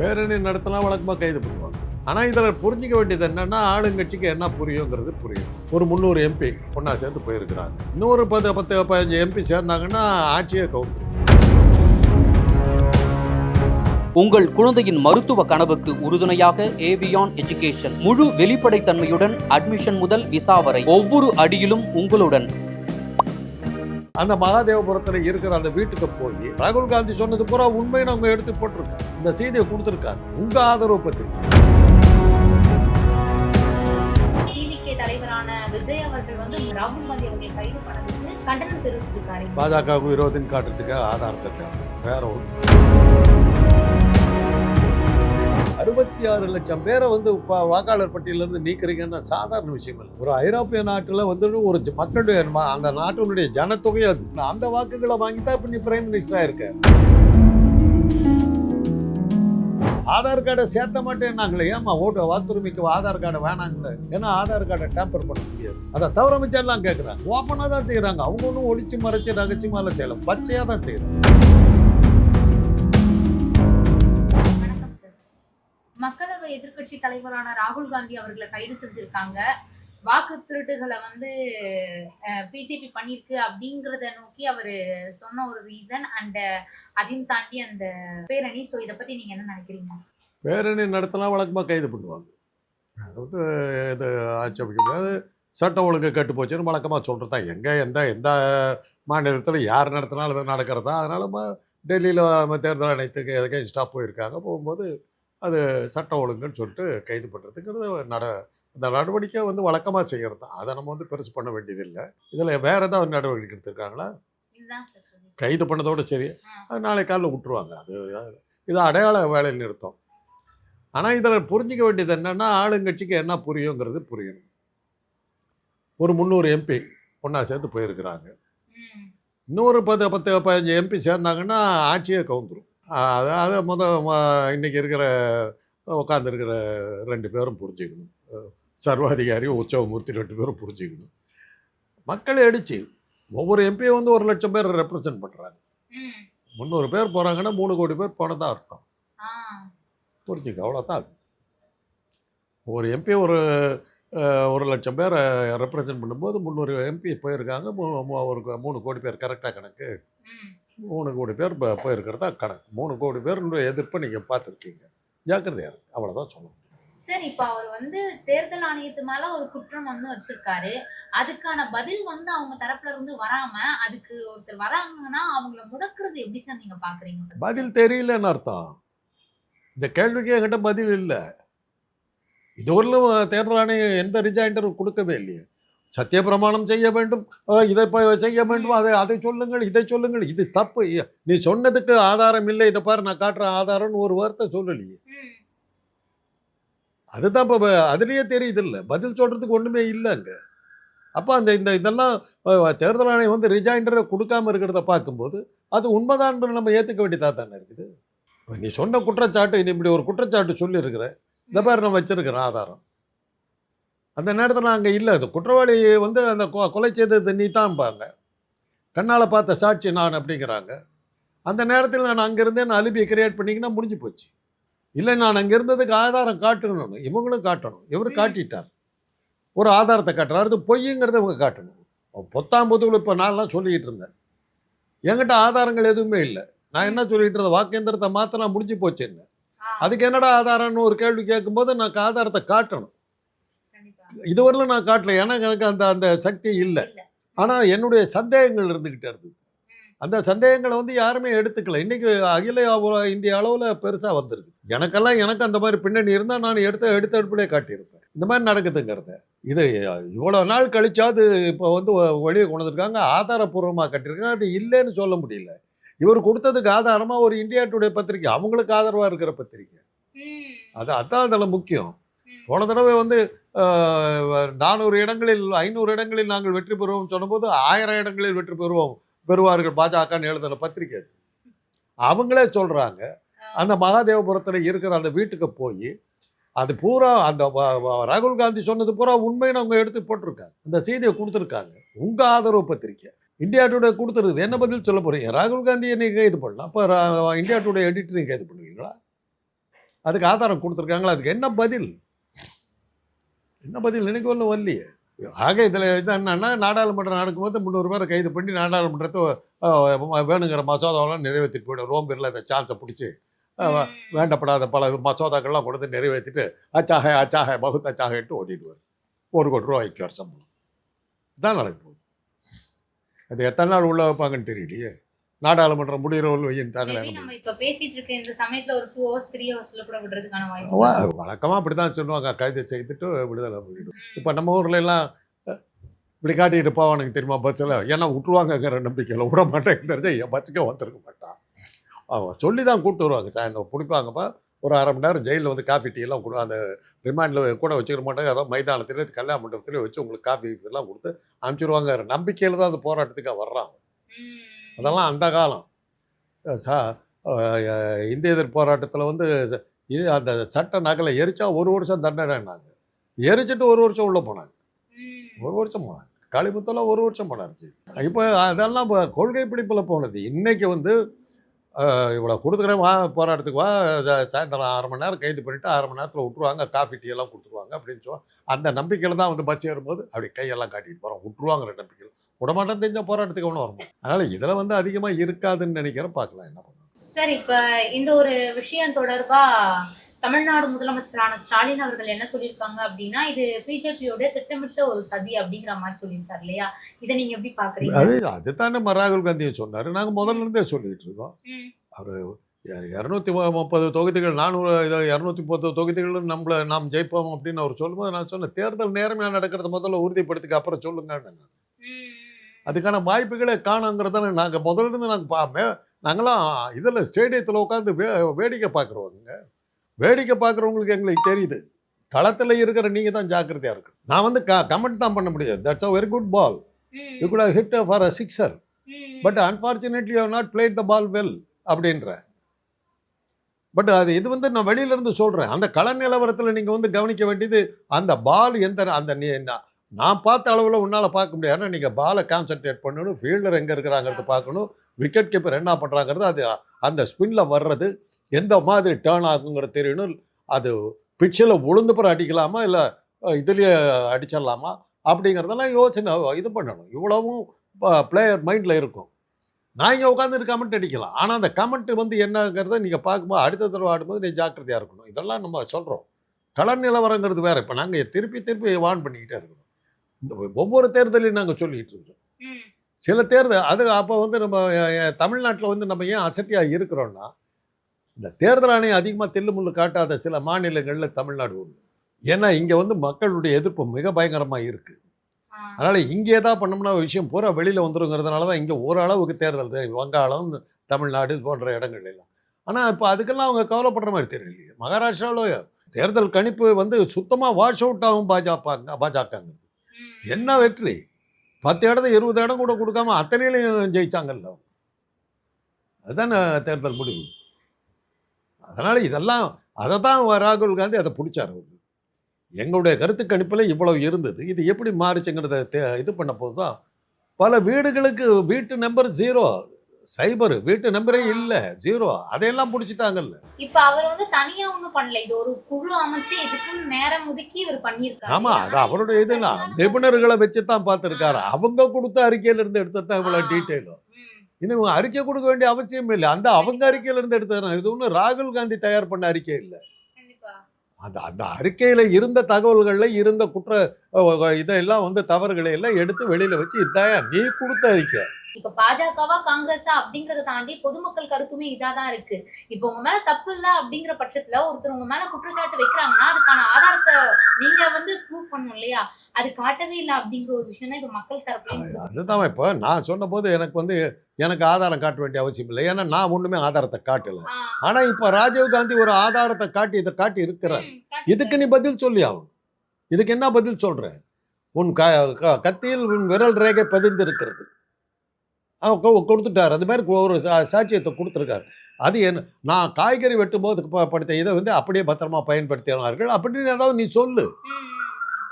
பேரணி நடத்தினா வழக்கமாக கைது பண்ணுவாங்க. ஆனால் இதில் புரிஞ்சிக்க வேண்டியது என்னன்னா ஆளுங்கட்சிக்கு என்ன புரியுங்கிறது புரியும். ஒரு முந்நூறு எம்பி ஒன்றா சேர்ந்து போயிருக்கிறாங்க. இன்னொரு பத்து பத்து பதினஞ்சு எம்பி சேர்ந்தாங்கன்னா ஆட்சியே கவுண்ட் உங்கள் குழந்தையின் மருத்துவ கனவுக்கு உறுதுணையாக ஏவியான் எஜுகேஷன் முழு வெளிப்படைத்தன்மையுடன் அட்மிஷன் முதல் விசா வரை ஒவ்வொரு அடியிலும் உங்களுடன் அந்த மகாதேவபுரத்தில் இருக்கிற அந்த வீட்டுக்கு போய் ராகுல் காந்தி சொன்னது பூரா உண்மைன்னு அவங்க எடுத்து போட்டிருக்காங்க. இந்த செய்தியை கொடுத்துருக்காங்க. உங்க ஆதரவு டிவிகே தலைவரான விஜய் அவர்கள் வந்து ராகுல் காந்தி அவர்களை கைது பண்ணதுக்கு கண்டனம் தெரிவிச்சிருக்காரு. பாஜகவுக்கு விரோதம் காட்டுறதுக்கு ஆதாரத்தை வேற ஒன்று அறுபத்தி ஆறு லட்சம் பேரை வந்து இப்போ வாக்காளர் பட்டியலிருந்து நீக்கிறீங்கன்னா சாதாரண விஷயம் இல்லை. ஒரு ஐரோப்பிய நாட்டில் வந்து ஒரு மக்களுடைய அந்த நாட்டினுடைய ஜனத்தொகை அது. அந்த வாக்குகளை வாங்கி தான் இப்போ நீ பிரைம் மினிஸ்டராக இருக்க. ஆதார் கார்டை சேர்த்த மாட்டேன்னாங்களே ஏமா ஓட்டு வாக்குரிமைக்கு ஆதார் கார்டை வேணாங்களே? ஏன்னா ஆதார் கார்டை டேம்பர் பண்ண முடியாது. அதை தவிர மிச்சம் எல்லாம் கேட்குறாங்க ஓப்பனாக தான் செய்கிறாங்க அவங்க ஒன்றும் ஒளிச்சு மறைச்சு ரகசியமால செய்யலாம் பச்சையாக தான் செய்கிறாங்க எதிர்கட்சி தலைவரான ராகுல் காந்தி அவர்களை கைது செஞ்சிருக்காங்க. வாக்கு திருட்டுகளை வந்து பிஜேபி பண்ணியிருக்கு அப்படிங்கிறத நோக்கி அவர் சொன்ன ஒரு ரீசன் அண்ட் அதையும் தாண்டி அந்த பேரணி. ஸோ இதை பற்றி நீங்கள் என்ன நினைக்கிறீங்க? பேரணி நடத்தினா வழக்கமாக கைது பண்ணுவாங்க. அதாவது வந்து இது ஆட்சேபிக்க முடியாது. சட்டம் ஒழுங்கு கெட்டு போச்சுன்னு வழக்கமாக சொல்கிறது தான் எங்கே எந்த எந்த மாநிலத்தில் யார் நடத்தினாலும் அது நடக்கிறதா? அதனால் டெல்லியில் தேர்தல் அனைத்துக்கு எதுக்கே ஸ்டாப் போயிருக்காங்க. போகும்போது அது சட்டம் ஒழுங்குன்னு சொல்லிட்டு கைது பண்ணுறதுங்கிறது நட அந்த நடவடிக்கை வந்து வழக்கமாக செய்கிறது தான் அதை நம்ம வந்து பெருசு பண்ண வேண்டியதில்லை. இதில் வேறு ஏதாவது நடவடிக்கை எடுத்திருக்காங்களா? கைது பண்ணதோட சரி. அது நாளை காலைல விட்டுருவாங்க. அது இது அடையாள வேலை நிறுத்தம். ஆனால் இதில் புரிஞ்சிக்க வேண்டியது என்னன்னா ஆளுங்கட்சிக்கு என்ன புரியுங்கிறது புரியணும். ஒரு முந்நூறு எம்பி ஒன்றா சேர்ந்து போயிருக்கிறாங்க. இன்னொரு பத்து பத்து பதினஞ்சு எம்பி சேர்ந்தாங்கன்னா ஆட்சியே கவுந்துரும். அதாவது முத இன்னைக்கு இருக்கிற உட்காந்துருக்கிற ரெண்டு பேரும் புரிஞ்சுக்கணும். சர்வாதிகாரியும் உற்சவமூர்த்தி ரெண்டு பேரும் புரிஞ்சுக்கணும். மக்களை அடிச்சு ஒவ்வொரு எம்பியும் வந்து ஒரு லட்சம் பேர் ரெப்ரசன்ட் பண்ணுறாங்க முந்நூறு பேர் போகிறாங்கன்னா மூணு கோடி பேர் போனதா அர்த்தம். ஆ. புரிஞ்சுக்க அவ்வளோதான் ஒரு எம்பி ஒரு ஒரு லட்சம் பேரை ரெப்ரசன்ட் பண்ணும்போது முந்நூறு எம்பி போயிருக்காங்க. ஒரு மூணு கோடி பேர் கரெக்டாக கணக்கு. மூணு கோடி பேர் ப- போயிருக்கிறதா கணக்கு. மூணு கோடி பேருடைய எதிர்ப்பை நீங்கள் பார்த்துருக்கீங்க. ஜாக்கிரதையாக இருக்கு அவ்வளோதான் சொல்லணும் சார் இப்ப அவர் வந்து தேர்தல் ஆணையத்து மேல ஒரு குற்றம் வந்து வச்சிருக்காரு. அதுக்கான பதில் வந்து அவங்க தரப்புல இருந்து வராம அதுக்கு ஒருத்தர் வராங்கன்னா அவங்கள முடக்குறது எப்படி சார் நீங்க பாக்குறீங்க? first? பதில் தெரியலன்னு அர்த்தம். இந்த கேள்விக்கு என்கிட்ட பதில் இல்லை. இதுவரையிலும் தேர்தல் ஆணையம் எந்த ரிஜாயிண்டரும் கொடுக்கவே இல்லையே. சத்தியப்பிரமாணம் செய்ய வேண்டும். இதை செய்ய வேண்டும். அதை அதை சொல்லுங்கள் இதை சொல்லுங்கள். இது தப்பு. நீ சொன்னதுக்கு ஆதாரம் இல்லை. இதை பாரு நான் காட்டுறேன் ஆதாரம்னு ஒரு வார்த்தை சொல்லலையே. அதுதான் இப்போ அதுலேயே தெரியுது இல்லை. பதில் சொல்கிறதுக்கு ஒன்றுமே இல்லை அங்கே. அப்போ அந்த இந்த இதெல்லாம் தேர்தல் ஆணையம் வந்து ரிஜாயிண்டரை கொடுக்காம இருக்கிறத பார்க்கும்போது அது உண்மைதான் நம்ம ஏற்றுக்க வேண்டியதாக தானே இருக்குது? நீ சொன்ன குற்றச்சாட்டு நீ இப்படி ஒரு குற்றச்சாட்டு சொல்லியிருக்கிற. இந்த மாதிரி நான் வச்சிருக்கிறேன் ஆதாரம். அந்த நேரத்தில் அங்கே இல்லை. அது குற்றவாளி வந்து அந்த கொ- கொலை செய்தது நீ தான்பாங்க கண்ணால் பார்த்த சாட்சி நான் அப்படிங்கிறாங்க. அந்த நேரத்தில் நான் அங்கேருந்தே நான் அலிபியை கிரியேட் பண்ணிங்கன்னா முடிஞ்சு போச்சு. இல்லை நான் அங்கே இருந்ததுக்கு ஆதாரம் காட்டணும் இவங்களும் காட்டணும். இவர். காட்டிட்டார். ஒரு ஆதாரத்தை காட்டுறாரு. அது பொய்யுங்கிறத இவங்க காட்டணும். பொத்தாம்பதுவில் இப்போ நான்லாம் சொல்லிக்கிட்டு இருந்தேன். என்கிட்ட ஆதாரங்கள் எதுவுமே இல்லை. நான் என்ன சொல்லிட்டு இருந்தேன்? வாக்கேந்திரத்தை மாற்றினா முடிஞ்சு போச்சு என்ன அதுக்கு என்னடா ஆதாரம்னு ஒரு கேள்வி கேட்கும்போது நான் ஆதாரத்தை காட்டணும். இதுவரையிலும் நான் காட்டல. ஏன்னா எனக்கு அந்த அந்த சக்தி இல்லை. ஆனால் என்னுடைய சந்தேகங்கள் இருந்துக்கிட்டே இருந்தது. அந்த சந்தேகங்களை வந்து யாருமே எடுத்துக்கல. இன்னைக்கு அகில இந்திய அளவில் பெருசாக வந்திருக்கு. எனக்கெல்லாம் எனக்கு அந்த மாதிரி பின்னணி இருந்தால் நான் எடுத்த எடுத்த எடுப்பிலே காட்டியிருப்பேன். இந்த மாதிரி நடக்குதுங்கிறத. இது இவ்வளோ நாள் கழிச்சாது இப்போ வந்து வெளியே கொண்டு வந்திருக்காங்க. ஆதாரப்பூர்வமாக கட்டியிருக்காங்க. அது இல்லைன்னு சொல்ல முடியல. இவர் கொடுத்ததுக்கு ஆதாரமாக ஒரு இந்தியா டுடே பத்திரிக்கை. அவங்களுக்கு ஆதரவாக இருக்கிற பத்திரிக்கை. அது அதான் அதில் முக்கியம். போன தடவை வந்து நானூறு இடங்களில் ஐநூறு இடங்களில் நாங்கள் வெற்றி பெறுவோம் சொன்னபோது ஆயிரம் இடங்களில் வெற்றி பெறுவோம் பெறுவார்கள் பாஜகன்னு எழுதின பத்திரிக்கை அது. அவங்களே சொல்றாங்க. அந்த மகாதேவபுரத்தில் இருக்கிற அந்த வீட்டுக்கு போய் அது பூரா அந்த ராகுல் காந்தி சொன்னது பூரா உண்மைன்னு அவங்க எடுத்து போட்டிருக்காங்க. அந்த செய்தியை கொடுத்துருக்காங்க. உங்க ஆதரவு பத்திரிக்கை இந்தியா டுடே கொடுத்துருக்குது. என்ன பதில் சொல்ல போறீங்க? ராகுல் காந்தியை நீங்க கைது பண்ணலாம்? அப்போ இந்தியா டுடே எடிட்டர் நீங்க கைது பண்ணுவீங்களா? அதுக்கு ஆதாரம் கொடுத்துருக்காங்களா? அதுக்கு என்ன பதில்? என்ன பதில்? எனக்கு ஒன்றும் வரலையே. ஆக இதில் இது என்னன்னா நாடாளுமன்றம் நடக்கும்போது முந்நூறு பேரை கைது பண்ணி நாடாளுமன்றத்தை வேணுங்கிற மசோதாவெல்லாம் நிறைவேற்றிட்டு போய்டும். ரோம்பேரில் அந்த சான்ஸை பிடிச்சி வேண்டப்படாத பல மசோதாக்கள்லாம் கொடுத்து நிறைவேற்றிட்டு அச்சாக அச்சாக பகுத் அச்சாகட்டு ஓட்டிடுவார் ஒரு கோடி ரூபாய்க்கு சம்பளம். இதான் நடக்க போகுது அது எத்தனை நாள் உள்ள வைப்பாங்கன்னு தெரியலையே. நாடாளுமன்றம் முடிகிறவர்கள் வையின்ட்டாங்களே Maybe நம்ம இப்ப பேசிட்டு இருக்க இந்த சமயத்துல ஒரு டூ ஹவர்ஸ் த்ரீ ஹவர்ஸ்ல கூட விடுறதுக்கான வாய்ப்பு வழக்கமாக அப்படி தான் சொல்லுவாங்க. கைது செய்துட்டு விடுதலை பண்ணிடும் இப்போ நம்ம ஊர்ல எல்லாம் இப்படி காட்டிட்டு போவானுங்க தெரியுமா பஸ்ஸில் ஏன்னா விட்டுருவாங்கங்கிற நம்பிக்கையில் விட மாட்டேங்கிறது என் பஸ்ஸுக்கே வந்துருக்க மாட்டான். அவன் சொல்லி தான் கூப்பிட்டு வருவாங்க. சாயந்தரம் பிடிப்பாங்கப்பா. ஒரு அரை மணி நேரம் ஜெயிலில் வந்து காஃபி டீ எல்லாம் கொடு அந்த ரிமாண்டில் கூட வச்சுக்க மாட்டாங்க. அதாவது மைதானத்தில் கல்யாண மண்டபத்தில் வச்சு உங்களுக்கு காஃபி எல்லாம் கொடுத்து அனுப்பிச்சிருவாங்க நம்பிக்கையில் தான் அந்த போராட்டத்துக்காக வர்றாங்க ம். அதெல்லாம் அந்த காலம். ச இந்திய போராட்டத்தில் வந்து இது அந்த சட்ட நகலை எரிச்சா ஒரு வருஷம் தண்டனைனாங்க. எரிச்சிட்டு ஒரு வருஷம் உள்ளே போனாங்க. ஒரு வருஷம் போனாங்க. காளிமுத்தெல்லாம் ஒரு வருஷம் போனாச்சு. இப்போ அதெல்லாம் கொள்கை பிடிப்பில் போனது. இன்னைக்கு வந்து இவ்வளோ கொடுத்துக்கிறேன் வா போராட்டத்துக்கு வா சா- சாயந்தரம் ஆறு மணி நேரம் கைது பண்ணிவிட்டு ஆறு மணி நேரத்தில் விட்ருவாங்க காஃபி டீ எல்லாம் கொடுத்துருவாங்க அப்படின்னு சொல்லுவாங்க அந்த நம்பிக்கையில் தான் வந்து பஸ் ஏறும்போது அப்படி கையெல்லாம் காட்டிட்டு போகிறோம் விட்ருவாங்கிற நம்பிக்கையில். விடமாட்டேன் தெரிஞ்ச போராட்டத்துக்கு ஒன்றும் வரணும் அதனால் இதில் வந்து அதிகமாக இருக்காதுன்னு நினைக்கிறேன் பார்க்கலாம் என்ன பண்ணுவோம் சார் இப்போ இந்த ஒரு விஷயம் தொடர்பாக தமிழ்நாடு முதலமைச்சரான ஸ்டாலின் அவர்கள் என்ன சொல்லியிருக்காங்க அப்படின்னா இது பிஜேபியோட திட்டமிட்ட ஒரு சதி அப்படிங்கிற மாதிரி சொல்லியிருக்காரு இல்லையா? இதை நீங்க எப்படி பாக்குறீங்க? அது அதுதான் நம்ம ராகுல் காந்தியை சொன்னார். நாங்கள் முதல்ல இருந்தே சொல்லிட்டு இருக்கோம். அவர் இரநூத்தி முப்பது தொகுதிகள் நானூறு இது இரநூத்தி முப்பது தொகுதிகள் நம்மளை நாம் ஜெயிப்போம் அப்படின்னு அவர் சொல்லும்போது நான் சொன்னேன் தேர்தல் நேர்மையாக நடக்கிறத முதல்ல உறுதிப்படுத்திக்க அப்புறம் சொல்லுங்கன்னு ம். அதுக்கான வாய்ப்புகளை காணுங்கிறத நாங்கள் முதல்ல இருந்து நாங்கள் பா மே நாங்களாம் இதில் ஸ்டேடியத்தில் உட்காந்து வே வேடிக்கை பார்க்குறவங்க வேடிக்கை பார்க்குறவங்களுக்கு எங்களுக்கு தெரியுது. களத்தில் இருக்கிற நீங்கள் தான் ஜாக்கிரதையாக இருக்கு நான் வந்து க கமெண்ட் தான் பண்ண முடியாது. That's a very good ball. You good hit for a sixer. But unfortunately you not played the ball well அப்படின்ற. பட் அது இது வந்து நான் வெளியில இருந்து சொல்றேன். அந்த கள நிலவரத்தில் நீங்க வந்து கவனிக்க வேண்டியது அந்த பால் எந்த அந்த நீ நான் நான் பார்த்த அளவில் உன்னால் பார்க்க முடியாது ஏன்னா நீங்கள் பாலை கான்சென்ட்ரேட் பண்ணணும். ஃபீல்டர் எங்கே இருக்கிறாங்கிறது பார்க்கணும். விக்கெட் கீப்பர் என்ன பண்ணுறாங்கிறது அது அந்த ஸ்பின்னில் வர்றது எந்த மாதிரி டேர்ன் ஆகுங்கிறது தெரியணும். அது பிட்சில் உளுந்து பிற அடிக்கலாமா? இல்லை இதுலேயே அடிச்சிடலாமா? அப்படிங்கிறதெல்லாம் யோசனை இது பண்ணணும். இவ்வளவும் பிளேயர் மைண்டில் இருக்கும். நான் இங்கே உட்காந்து கமெண்ட் அடிக்கலாம். ஆனால் அந்த கமெண்ட் வந்து என்னங்கிறத நீங்கள் பார்க்கும்போது அடுத்த தடவை ஆடும்போது நீ ஜாக்கிரதையாக இருக்கணும். இதெல்லாம் நம்ம சொல்கிறோம் கள நிலவரங்கிறது வேறு. இப்போ நாங்கள் திருப்பி திருப்பி வான் பண்ணிக்கிட்டே இருக்கிறோம் இந்த ஒவ்வொரு தேர்தலையும் நாங்கள் சொல்லிகிட்டு இருக்கிறோம். சில தேர்தல் அது அப்போ வந்து நம்ம தமிழ்நாட்டில் வந்து நம்ம ஏன் அசட்டியாக இருக்கிறோம்னா இந்த தேர்தல் ஆணையம் அதிகமாக தில்லுமுள்ளு காட்டாத சில மாநிலங்களில் தமிழ்நாடு ஒன்று ஏன்னா இங்கே வந்து மக்களுடைய எதிர்ப்பு மிக பயங்கரமாக இருக்குது. அதனால் இங்கே தான் பண்ணோம்னா விஷயம் பூரா வெளியில் வந்துருங்கிறதுனால தான் இங்கே ஓரளவுக்கு தேர்தல் வங்காளம் தமிழ்நாடு போன்ற இடங்கள் எல்லாம். ஆனால் இப்போ அதுக்கெல்லாம் அவங்க கவலைப்படுற மாதிரி தெரியலையே மகாராஷ்டிராவில் தேர்தல் கணிப்பு வந்து சுத்தமாக வாஷ் அவுட் ஆகும் பாஜக பாஜகங்க. என்ன வெற்றி? பத்து இடத்துல இருபது இடம் கூட கொடுக்காம அத்தனையிலையும் ஜெயிச்சாங்கல்ல அதுதானே தேர்தல் முடிவு. அதனால் இதெல்லாம் அதை தான் ராகுல் காந்தி அதை பிடிச்சார். அவரு எங்களுடைய கருத்து கணிப்பில் இவ்வளவு இருந்தது. இது எப்படி மாறுச்சுங்கிறத தே- இது பண்ண போது தான் பல வீடுகளுக்கு வீட்டு நம்பர் ஜீரோ சைபர் வீட்டு நம்பரே இல்லை ஜீரோ அதையெல்லாம் பிடிச்சிட்டாங்கல்ல. இப்ப அவர் வந்து தனியா ஒண்ணும் பண்ணல. இது ஒரு குழு அமைச்சு இதுக்குன்னு நேரம் ஒதுக்கி இவர் பண்ணியிருக்காரு. ஆமா அது அவருடைய இதெல்லாம் நிபுணர்களை வச்சு தான் பார்த்துருக்காரு அவங்க கொடுத்த அறிக்கையில இருந்து எடுத்தது தான் இவ்வளோ ஆ. டீட்டெயிலும். இன்னும் இவங்க அறிக்கை கொடுக்க வேண்டிய அவசியம் இல்லை. அந்த அவங்க அறிக்கையில இருந்து எடுத்தது இது ஒன்றும் ராகுல் காந்தி தயார் பண்ண அறிக்கை இல்லை. அந்த அந்த அறிக்கையில இருந்த தகவல்கள்ல இருந்த குற்ற இதெல்லாம் வந்து தவறுகளை எல்லாம் எடுத்து வெளியில வச்சு இதான் நீ கொடுத்த அறிக்கை. இப்ப பாஜகவா காங்கிரஸா அப்படிங்கறத தாண்டி பொதுமக்கள் கருத்துமே இதாதான் இருக்கு. இப்ப உங்க மேல தப்பு இல்ல அப்படிங்கிற பட்சத்துல ஒருத்தர் உங்க மேல குற்றச்சாட்டு வைக்கிறாங்கன்னா அதுக்கான ஆதாரத்தை நீங்க வந்து ப்ரூவ் பண்ணணும் இல்லையா? அது காட்டவே இல்லை அப்படிங்கிற ஒரு விஷயம் தான் இப்ப மக்கள் இருக்கு. அதுதான் இப்போ நான் சொன்னபோது எனக்கு வந்து எனக்கு ஆதாரம் காட்ட வேண்டிய அவசியம் இல்லை. ஏன்னா நான் ஒண்ணுமே ஆதாரத்தை காட்டல. ஆனா இப்ப ராஜீவ் காந்தி ஒரு ஆதாரத்தை காட்டி இதை காட்டி இருக்கிறார். காட்டுங்க. இதுக்கு நீ பதில் சொல்லி ஆகணும். இதுக்கு என்ன பதில் சொல்ற? உன் க கத்தியில் உன் விரல் ரேகை பதிந்து இருக்கிறது. கொடுத்துட்டார். அது மாதிரி ஒரு சாட்சியத்தை கொடுத்துருக்காரு. அது என்ன நான் காய்கறி வெட்டும்போது ப- படுத்த இதை வந்து அப்படியே பத்திரமா பயன்படுத்தினார்கள். அப்படின்னு ஏதாவது நீ சொல்லு.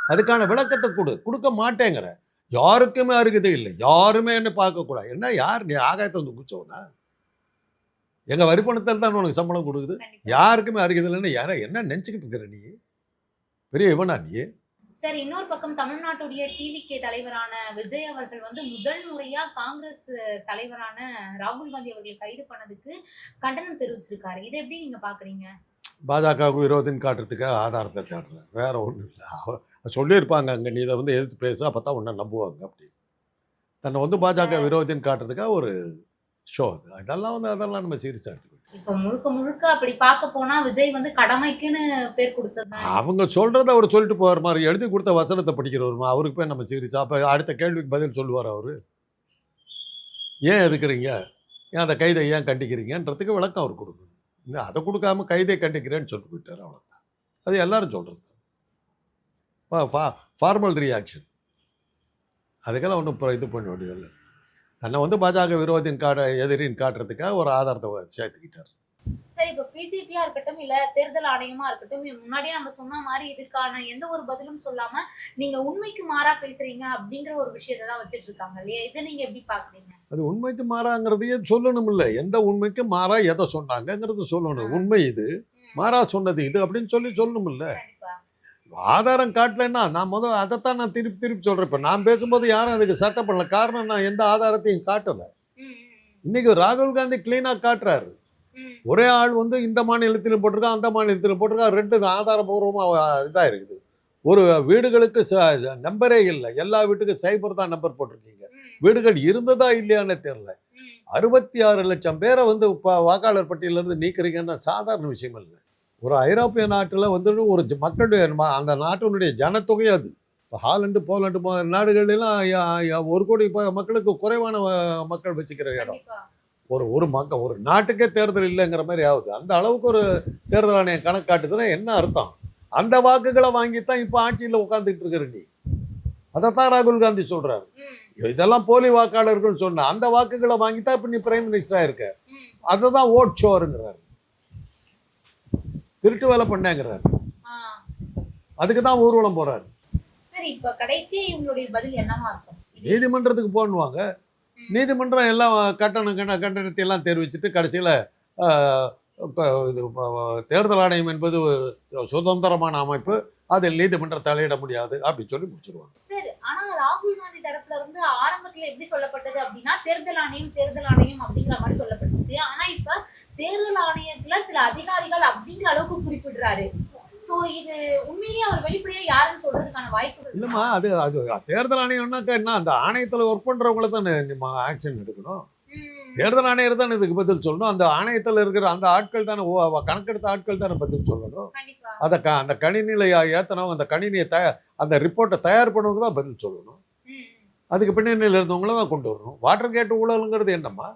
அதுக்கான விளக்கத்தை கொடு. கொடுக்க மாட்டேங்கிற. யாருக்குமே அருகதை இல்லை. யாருமே என்ன பார்க்கக்கூடாது. என்ன யார்? நீ ஆகாயத்தை வந்து குச்சவனா எங்க வரி பணத்தில் தான் உனக்கு சம்பளம் கொடுக்குது. யாருக்குமே அருகது இல்லைன்னு யார என்ன நினைச்சுக்கிட்டு இருக்கிற நீ? பெரிய இவனா நீ? சார் இன்னொரு பக்கம் தமிழ்நாட்டுடைய டிவிகே தலைவரான விஜய் அவர்கள் வந்து முதல் முறையா காங்கிரஸ் தலைவரான ராகுல் காந்தி அவர்களை கைது பண்ணதுக்கு கண்டனம் தெரிவிச்சிருக்காரு. இதை எப்படி நீங்க பாக்குறீங்க? பாஜகவுக்கு விரோதம் காட்டுறதுக்காக ஆதாரத்தை தேடுறேன் வேற ஒன்றும் இல்லை. சொல்லியிருப்பாங்க அங்கே நீ இதை வந்து எதிர்த்து பேசு அப்போ தான் உன்னை நம்புவாங்க அப்படி தன்னை வந்து பாஜக விரோதின்னு காட்டுறதுக்காக ஒரு ஷோ அது. அதெல்லாம் வந்து அதெல்லாம் நம்ம சீரியஸாக எடுத்துக்கணும். இப்ப முழுக்க முழுக்க அப்படி பார்க்க போனா விஜய் வந்து கடமைக்குன்னு பேர் கொடுத்தது அவங்க சொல்றதை அவர் சொல்லிட்டு போவார் மாதிரி. எழுதி கொடுத்த வசனத்தை படிக்கிறவருமா? அவருக்கு போய் நம்ம சீரியஸாக அப்ப அடுத்த கேள்விக்கு பதில் சொல்லுவார் அவரு. ஏன் எதுக்குறீங்க? ஏன் அந்த கைதை ஏன் கண்டிக்கிறீங்கன்றதுக்கு விளக்கம் அவர் கொடுக்கணும். இல்லை அதை கொடுக்காம கைதை கண்டிக்கிறேன்னு சொல்லிட்டு போயிட்டார் அவ்வளோதான் அது எல்லாரும் சொல்கிறது ஃபார்மல் ரியாக்ஷன் அதுக்கெல்லாம் ஒன்றும் இது பண்ண வேண்டியதில்லை. தன்னை வந்து பாஜக விரோதின் காட்ட எதிரின்னு காட்டுறதுக்காக ஒரு ஆதாரத்தை சேர்த்துக்கிட்டார். சரி இப்ப பிஜேபியா இருக்கட்டும் இல்ல தேர்தல் ஆணையமா இருக்கட்டும் முன்னாடியே நம்ம சொன்ன மாதிரி இதுக்கான எந்த ஒரு பதிலும் சொல்லாம நீங்க உண்மைக்கு மாறா பேசுறீங்க அப்படிங்கிற ஒரு விஷயத்தை தான் வச்சிட்டு இருக்காங்க இல்லையா? இதை நீங்க எப்படி பாக்குறீங்க அது உண்மைக்கு மாறாங்கிறதையே சொல்லணும் இல்லை. எந்த உண்மைக்கு மாறா எதை சொன்னாங்கங்கிறது சொல்லணும். உண்மை இது. மாறா சொன்னது இது அப்படின்னு சொல்லி சொல்லணும் இல்லை ஆதாரம் காட்டலைன்னா நான் முதல் அதைத்தான் நான் திருப்பி திருப்பி சொல்கிறேன் இப்போ நான் பேசும்போது யாரும் அதுக்கு சட்டம் பண்ணல. காரணம் நான் எந்த ஆதாரத்தையும் காட்டலை. இன்னைக்கு ராகுல் காந்தி கிளீனாக காட்டுறாரு. ஒரே ஆள் வந்து இந்த மாநிலத்திலும் போட்டிருக்கா அந்த மாநிலத்திலும் போட்டிருக்கா ரெண்டு ஆதாரபூர்வமாக இதாக இருக்குது ஒரு வீடுகளுக்கு ச- நம்பரே இல்லை. எல்லா வீட்டுக்கும் சைபர் தான் நம்பர் போட்டிருக்கீங்க. வீடுகள் இருந்ததா இல்லையான்னு தெரியல. அறுபத்தி ஆறு லட்சம் பேரை வந்து இப்போ வாக்காளர் பட்டியலேருந்து நீக்கிறீங்கன்னா சாதாரண விஷயம் இல்லை. ஒரு ஐரோப்பிய நாட்டில் வந்து ஒரு மக்களுடைய அந்த நாட்டினுடைய ஜனத்தொகை அது. இப்போ ஹாலண்டு போலண்டு ய- ஒரு கோடி மக்களுக்கு குறைவான மக்கள் வச்சுக்கிற இடம். ஒரு ஒரு மக்க ஒரு நாட்டுக்கே தேர்தல் இல்லைங்கிற மாதிரி ஆகுது. அந்த அளவுக்கு ஒரு தேர்தல் ஆணையம் கணக்கு காட்டுதுன்னா என்ன அர்த்தம்? அந்த வாக்குகளை வாங்கித்தான் இப்போ ஆட்சியில் உட்காந்துக்கிட்டு இருக்கிற நீ. அதைத்தான் ராகுல் காந்தி சொல்றாரு. ம், இதெல்லாம் போலி வாக்காளர்கள் சொன்ன அந்த வாக்குகளை வாங்கித்தான் இப்போ நீ பிரைம் மினிஸ்டரா இருக்க. அதை தான் ஓட் ஷோருங்கிறாரு திருட்டு வேலை பண்ணேங்கிறாரு. அதுக்கு தான் ஊர்வலம் போறாரு. நீதிமன்றத்துக்கு போன்னுவாங்க ம். நீதிமன்றம் எல்லாம் கட்டணம் கண்ண கட்டணத்தை எல்லாம் தெரிவிச்சுட்டு கடைசியில் இது தேர்தல் ஆணையம் என்பது சுதந்திரமான அமைப்பு. அதில் நீதிமன்றம் தலையிட முடியாது. அப்படின்னு சொல்லி முடிச்சிருவாங்க. சரி ஆனா ராகுல் காந்தி தரப்புல இருந்து ஆரம்பத்துல எப்படி சொல்லப்பட்டது அப்படின்னா தேர்தல் ஆணையம் தேர்தல் ஆணையம் அப்படிங்கிற மாதிரி சொல்லப்பட்டுச்சு. ஆனா இப்ப தேர்தல் ஆணையத்துல சில அதிகாரிகள் அப்படிங்கிற அளவுக்கு குறிப்பிடுறாரு. சோ இது உண்மையிலேயே அவர் வெளிப்படையா யாருன்னு சொல்றதுக்கான வாய்ப்புகள் இருக்கா? இல்லைம்மா அது அது தேர்தல் ஆணையம்னாக்கா என்ன? அந்த ஆணையத்தில் ஒர்க் பண்ணுறவங்கள தானே ஆக்ஷன் எடுக்கணும். தேர்தல் ஆணையர் தானே இதுக்கு பதில் சொல்லணும். அந்த ஆணையத்தில் இருக்கிற அந்த ஆட்கள் தானே கணக்கெடுத்த ஆட்கள் தானே பதில் சொல்லணும். அதை க அந்த கணினியில் ஏற்றனவங்க அந்த கணினியை தய அந்த ரிப்போர்ட்டை தயார் பண்ணவங்க தான் பதில் சொல்லணும். அதுக்கு பின்னணியில் இருந்தவங்கள தான் கொண்டு வரணும். வாட்டர் கேட் ஊழலுங்கிறது என்னம்மா?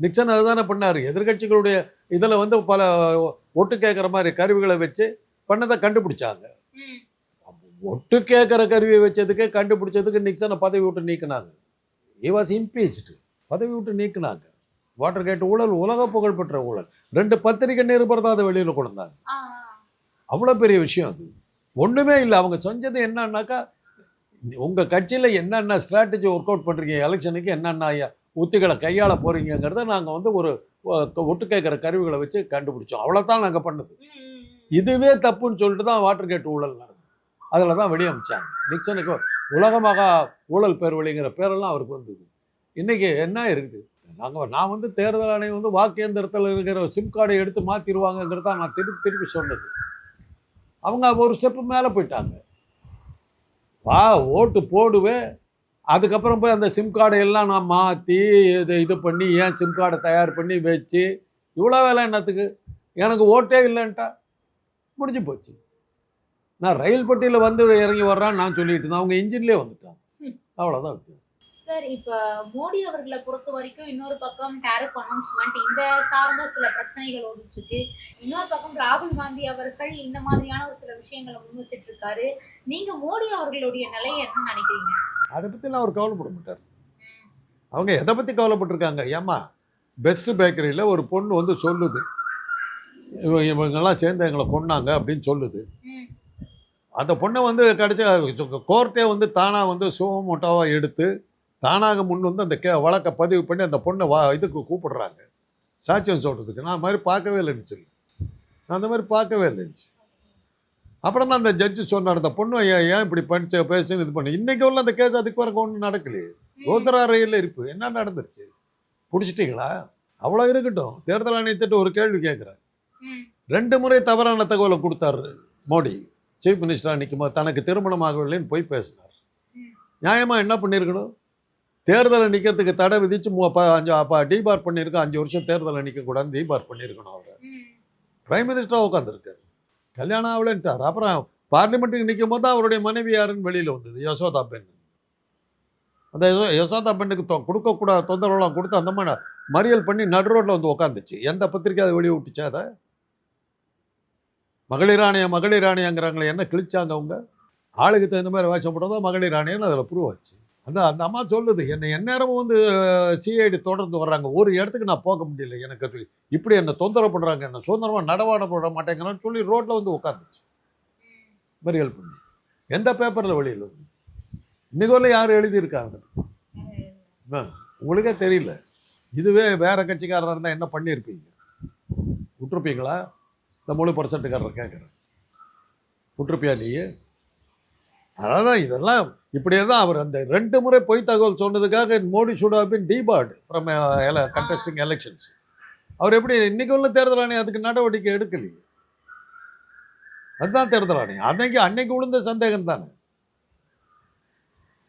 நிக்சன் அதுதானே பண்ணார். எதிர்க்கட்சிகளுடைய இதில் வந்து பல ஒட்டு கேட்குற மாதிரி கருவிகளை வச்சு பண்ணதை கண்டுபிடிச்சாங்க. ஒட்டு கேட்குற கருவியை வச்சதுக்கு கண்டுபிடிச்சதுக்கு நிக்சனை பதவி விட்டு நீக்கினாங்க. He was impeached. பதவி விட்டு நீக்கினாங்க. வாட்டர் கேட் ஊழல் உலக புகழ்பெற்ற ஊழல். ரெண்டு பத்திரிகை நிருபர் தான் அதை வெளியில் ஆ, அவ்வளோ பெரிய விஷயம் அது. ஒன்றுமே இல்லை. அவங்க செஞ்சது என்னன்னாக்கா உங்கள் கட்சியில் என்னென்ன ஸ்ட்ராட்டஜி ஒர்க் அவுட் பண்ணுறீங்க எலெக்ஷனுக்கு என்னென்ன உத்திகளை கையாள போகிறீங்கிறத நாங்கள் வந்து ஒரு ஒட்டு கேட்குற கருவிகளை வச்சு கண்டுபிடிச்சோம். அவ்வளோதான் நாங்கள் பண்ணது. இதுவே தப்புன்னு சொல்லிட்டு தான் வாட்டர் கேட் ஊழல் நடந்தது. அதில் தான் வெளியே அமிச்சாங்க நிக்சனுக்கு உலகமாக ஊழல் பேர்வழிங்கிற பேரெல்லாம் அவருக்கு வந்தது. இன்றைக்கி என்ன இருக்குது நாங்கள் நான் வந்து தேர்தல் ஆணையம் வந்து வாக்கேந்திரத்தில் இருக்கிற சிம் கார்டை எடுத்து மாற்றிடுவாங்கங்கிறது தான் நான் திருப்பி திருப்பி சொன்னது. அவங்க ஒரு ஸ்டெப்பு மேலே போயிட்டாங்க. வா ஓட்டு போடுவேன் அதுக்கப்புறம் போய் அந்த சிம் கார்டை எல்லாம் நான் மாற்றி இது இது பண்ணி ஏன் சிம் கார்டை தயார் பண்ணி வச்சு இவ்வளோ வேலை என்னத்துக்கு? எனக்கு ஓட்டே இல்லைன்ட்டா. முடிஞ்சு போச்சு. நான் ரயில் பெட்டியில் வந்து இறங்கி வர்றான்னு நான் சொல்லிட்டு இருந்தேன். அவங்க இன்ஜின்லேயே வந்துட்டாங்க. அவ்வளோதான் வித்தியாசம். சார் இப்ப மோடி அவர்களை பொறுத்த வரைக்கும் இன்னொரு பக்கம் டேரிஃப் அனௌன்ஸ்மெண்ட் இந்த சார்ந்த சில பிரச்சனைகள் ஓடிட்டு இருக்கு இன்னொரு பக்கம் ராகுல் காந்தி அவர்கள் இந்த மாதிரியான ஒரு சில விஷயங்களை முன் வச்சிட்டு இருக்காரு நீங்க மோடி அவர்களுடைய நிலையை என்ன நினைக்கிறீங்க? அதை பற்றிலாம் அவர் கவலைப்பட மாட்டார். அவங்க எதை பற்றி கவலைப்பட்டிருக்காங்க? ஏம்மா பெஸ்ட் பேக்கரியில் ஒரு பொண்ணு வந்து சொல்லுது. இவங்க இவங்கெல்லாம் சேர்ந்து எங்களை கொன்னாங்க அப்படின்னு சொல்லுது. அந்த பொண்ணை வந்து கடைசி கோர்ட்டே வந்து தானாக வந்து சுவமோட்டாவாக எடுத்து தானாக முன் வந்து அந்த கே வழக்கை பதிவு பண்ணி அந்த பொண்ணை வா இதுக்கு கூப்பிடுறாங்க. சாட்சியம் சொல்கிறதுக்கு நான் மாதிரி பார்க்கவே இல்லைன்னு நான் அந்த மாதிரி பார்க்கவே இல்லைன்னு அப்புறம் தான் அந்த ஜட்ஜு சொன்னார் அந்த பொண்ணு ஏன் ஏன் இப்படி படிச்சு பேசுன்னு இது பண்ணி? இன்னைக்கு உள்ள அந்த கேஸ் அதுக்கு வரைக்கும் ஒன்றும் நடக்கலையே. கோத்தரா ரயில் இருப்பு. என்ன நடந்துருச்சு? பிடிச்சிட்டீங்களா? அவ்வளோ இருக்கட்டும். தேர்தல் ஆணையத்திட்ட ஒரு கேள்வி கேட்குறேன். ரெண்டு முறை தவறான தகவலை கொடுத்தாரு மோடி. சீஃப் மினிஸ்டராக நிற்கும் தனக்கு திருமணம் ஆகவில்லைன்னு போய் பேசினார். நியாயமாக என்ன பண்ணியிருக்கணும்? தேர்தலை நிற்கிறதுக்கு தடை விதிச்சு அஞ்சு அப்போ டிபார் பண்ணியிருக்கோம் அஞ்சு வருஷம் தேர்தலை நிற்கக்கூடாது டிபார் பண்ணியிருக்கணும் அவர். பிரைம் மினிஸ்டராக உட்காந்துருக்காரு கல்யாணம் ஆகலன்ட்டார். அப்புறம் பார்லிமெண்ட்டுக்கு நிற்கும் போது அவருடைய மனைவி யாருன்னு வெளியில் வந்தது. யசோதா பெண் அந்த யசோ- யசோதா பெண்ணுக்கு தொ- கொடுக்கக்கூடாத தொந்தரவுலாம் கொடுத்து அந்த மாதிரி மறியல் பண்ணி நடு ரோட்ல வந்து உட்காந்துச்சு எந்த பத்திரிக்கை அதை வெளியே விட்டுச்சா அதை? மகளிர் ஆணையம் மகளிர் என்ன கிழிச்சாங்க அவங்க? ஆளுக்கு தகுந்த மாதிரி வேஷம் போட்டதோ மகளிர் அதில் ப்ரூவ் ஆச்சு அந்த அந்த அம்மா சொல்லுது என்னை எந்நேரமும் வந்து சிஐடி தொடர்ந்து வர்றாங்க. ஒரு இடத்துக்கு நான் போக முடியல எனக்கு இப்படி என்னை தொந்தரவு பண்ணுறாங்க என்ன சுதந்திரமாக நடவாட போட மாட்டேங்கிறான்னு சொல்லி ரோட்டில் வந்து உட்காந்துச்சு மறியல் பண்ணி எந்த பேப்பரில் வெளியில் இன்னைக்கு வரல யார் எழுதியிருக்காங்க? உங்களுக்கே தெரியல. இதுவே வேற கட்சிக்காரராக இருந்தால் என்ன பண்ணியிருப்பீங்க? விட்டுருப்பீங்களா? இந்த முழு பர்சன்ட்டுக்காரர் கேட்குறேன் விட்டுருப்பியா நீ அதான் இதெல்லாம் இப்படியே தான் அவர் அந்த ரெண்டு முறை பொய் தகவல் சொன்னதுக்காக Modi has been debarred from contesting elections அவர் எப்படி இன்னைக்கு உள்ள தேர்தல் ஆணையம் அதுக்கு நடவடிக்கை எடுக்கலையே? அதுதான் தேர்தல் ஆணையம். அன்னைக்கு அன்னைக்கு விழுந்த சந்தேகம் தானே.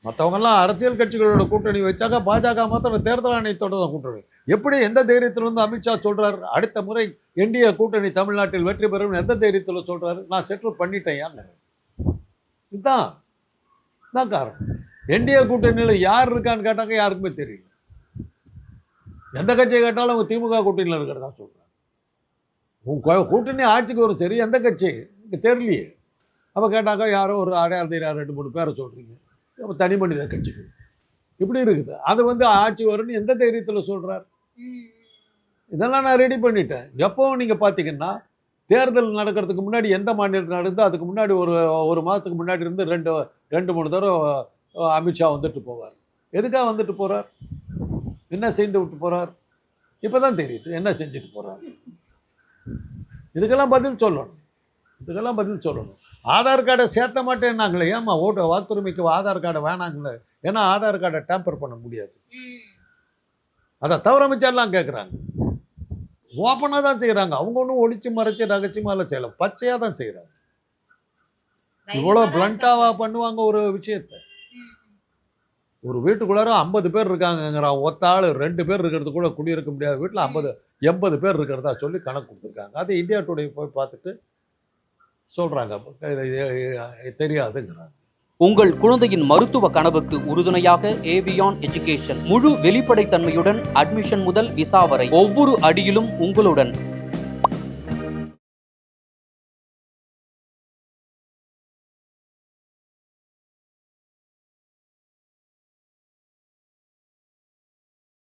மற்றவங்கெல்லாம் அரசியல் கட்சிகளோட கூட்டணி வச்சாக்க பாஜக மாத்திரம் தேர்தல் ஆணையத்தோட தான் கூட்டணி. எப்படி எந்த தைரியத்தில் வந்து அமித்ஷா சொல்றாரு? அடுத்த முறை என்டிஏ கூட்டணி தமிழ்நாட்டில் வெற்றி பெறும் எந்த தைரியத்தில் சொல்றாரு? நான் செட்டில் பண்ணிட்டேன் ஏங்க இதுதான் இதுதான் காரணம். என்டிஏ கூட்டணியில் யார் இருக்கான்னு கேட்டாங்க யாருக்குமே தெரியல. எந்த கட்சியை கேட்டாலும் அவங்க திமுக கூட்டணியில் இருக்கிறதா சொல்றாங்க. உன் கூ- கூட்டணி ஆட்சிக்கு வரும் சரி எந்த கட்சி? இங்கே தெரியலையே. அப்போ கேட்டாக்கா யாரோ ஒரு அடையாள தெரியாத ரெண்டு மூணு பேரை சொல்கிறீங்க அப்போ தனி மனித கட்சிக்கு இப்படி இருக்குது. அது வந்து ஆட்சி வரும்னு எந்த தைரியத்தில் சொல்கிறார். இதெல்லாம் நான் ரெடி பண்ணிட்டேன். எப்போவும் நீங்கள் பார்த்தீங்கன்னா தேர்தல் நடக்கிறதுக்கு முன்னாடி எந்த மாநிலத்தில் நடந்தோ அதுக்கு முன்னாடி ஒரு ஒரு மாதத்துக்கு முன்னாடி இருந்து ரெண்டு ரெண்டு மூணு தடவை அமித்ஷா வந்துட்டு போவார். எதுக்காக வந்துட்டு போகிறார் என்ன செய்து விட்டு போகிறார் இப்போ தான் தெரியுது என்ன செஞ்சுட்டு போகிறார் இதுக்கெல்லாம் பதில் சொல்லணும். இதுக்கெல்லாம் பதில் சொல்லணும். ஆதார் கார்டை சேர்த்த மாட்டேன்னாங்களே ஏம்மா ஓட்டு வாக்குரிமைக்கு ஆதார் கார்டை வேணாங்களே? ஏன்னா ஆதார் கார்டை டேம்பர் பண்ண முடியாது. அதை தவிர மிச்சம்லாம் கேட்குறாங்க ஓப்பனாக தான் செய்கிறாங்க அவங்க ஒன்றும் ஒளிச்சு மறைச்சு ரகசியமாலாம் செய்யல. பச்சையாக தான் செய்கிறாங்க இவ்வளோ பிளண்டாவா பண்ணுவாங்க ஒரு விஷயத்த. ஒரு வீட்டுக்குள்ளார ஐம்பது பேர் இருக்காங்கங்கிறான் ஒத்த ஆள் ரெண்டு பேர் இருக்கிறது கூட குடியிருக்க முடியாத. வீட்டில் ஐம்பது எண்பது பேர் இருக்கிறதா சொல்லி கணக்கு கொடுத்துருக்காங்க. அது இந்தியா டுடே போய் பார்த்துட்டு சொல்கிறாங்க தெரியாதுங்கிறாங்க. உங்கள் குழந்தையின் மருத்துவ கனவுக்கு உறுதுணையாக ஏவியான் எஜுகேஷன் முழு வெளிப்படைத்தன்மையுடன் அட்மிஷன் முதல் விசா வரை ஒவ்வொரு அடியிலும் உங்களுடன்